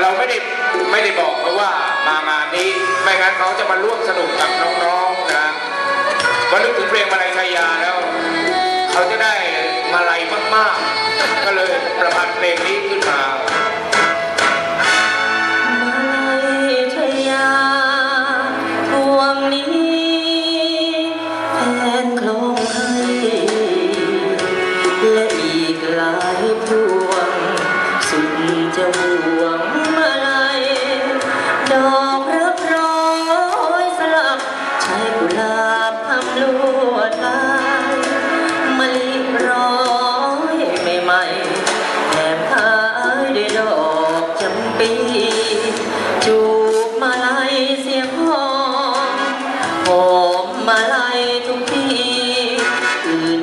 เราไม่ได้ไม่ได้บอกเขาว่ามางานนี้ ไม่งั้นเขาจะมาร่วมสนุกกับน้องๆนะวันนึกถึงเพลงมาลัยชายาแล้ว เขาจะได้มาลัยมากๆ ก็เลยประพันธ์เพลงนี้ขึ้นมา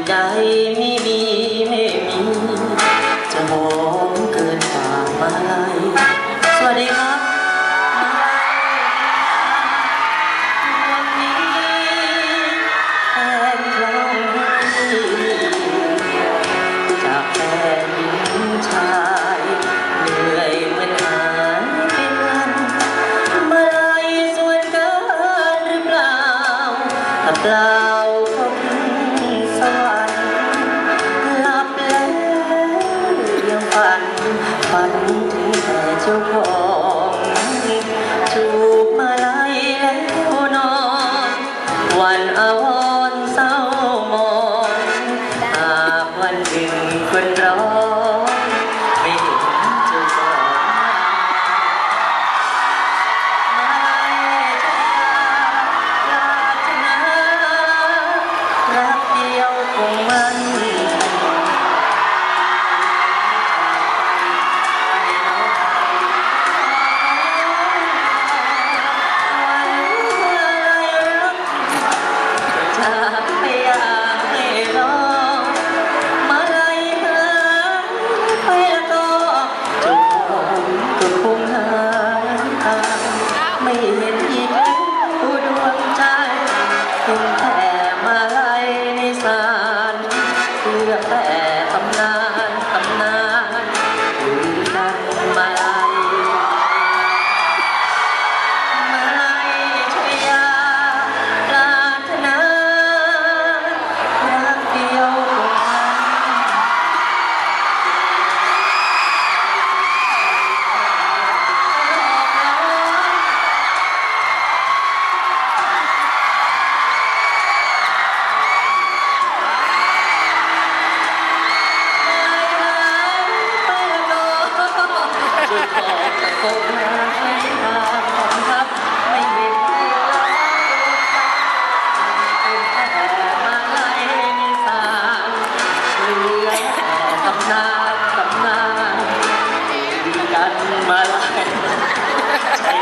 ใดไม่มีไม่มี จะหอมเกินฝ่ามาลัยสวัสดีครับวันนี้แฟนคลองจากแฟนหญิงชายเหนื่อยเหมือนหายเป็นวันมาลัยส่วนเกินหรือเปล่าถ้าเปล่า เกันมาไล่ใช่ไหม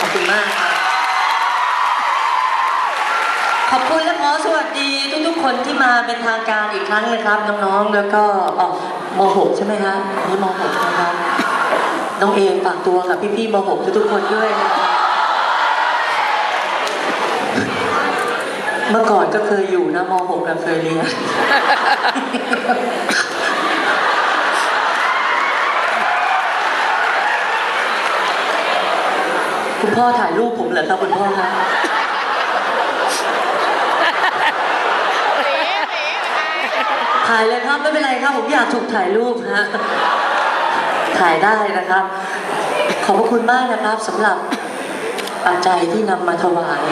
ขอบคุณมากค่ะขอบคุณและขอสวัสดีทุกๆ คนที่มาเป็นทางการอีกครั้งนะครับน้องๆ แล้วก็อ๋อม .6 ใช่ไหมคะอันนี่ม .6 นะครับ น้องเอฝากตัวกับพี่ๆม .6 ทุกๆคนด้วยนะครับเมื่อก่อนก็เคยอยู่นะม .6 นะเคยเรียนคุณพ่อถ่ายรูปผมเหรอครับคุณพ่อครับถ่ายเลยครับไม่เป็นไรครับผมอยากถูกถ่ายรูปฮะ ถ่ายได้นะครับ ขอบพระคุณมากนะครับสำหรับปัจจัยที่นำมาถวาย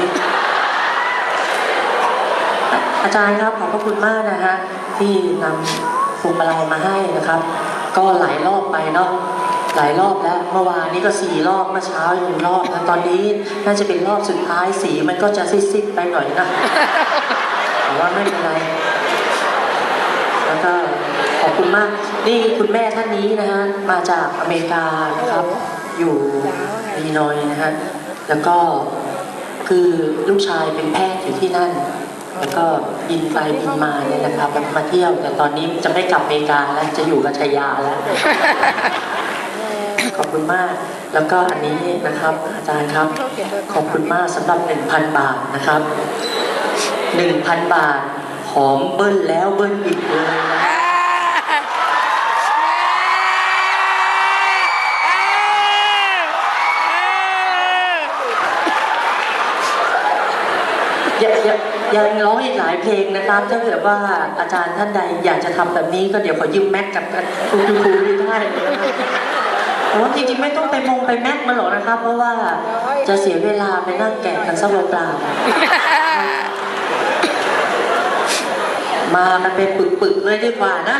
อาจารย์ครับขอบพระคุณมากนะฮะที่นำพวงมาลัยมาให้นะครับ ก็หลายรอบไปเนาะหลายรอบแล้วเมื่อวานนี้ก็สี่รอบเมื่อเช้าหนึ่งรอบนะตอนนี้น่าจะเป็นรอบสุดท้ายสีมันก็จะซิดๆไปหน่อยนะแต่ว่าไม่เป็นไร แล้วก็ขอบคุณมาก นี่คุณแม่ท่านนี้นะฮะมาจากอเมริกานะครับ อยู่อีนอยนะฮะแล้วก็คือลูกชายเป็นแพทย์อยู่ที่นั่น แล้วก็บินไปบินมาเนี่ยนะครับแล้วมาเที่ยวแต่ตอนนี้จะไม่กลับอเมริกาแล้วจะอยู่กับชายาแล้วขอบคุณมาก แล้วก็อันนี้นะครับอาจารย์ครับ ขอบคุณมากสำหรับ 1,000 บาทนะครับ 1,000 บาท หอมเบิ้ลแล้วเบิ้ลอีกเลย ยังยังยังร้องอีกหลายเพลงนะครับถ้าเกิดว่าอาจารย์ท่านใดอยากจะทำแบบนี้ก็เดี๋ยวขอยืมแม็กกับคุณครูครูได้นะครับโอ้จริงๆไม่ต้องไปมงไปแม็กมาหรอกนะครับ เพราะว่าจะเสียเวลาไปนั่งแกะกันซะเปล่าๆ มากันเป็นปึกๆเลยดีกว่านะ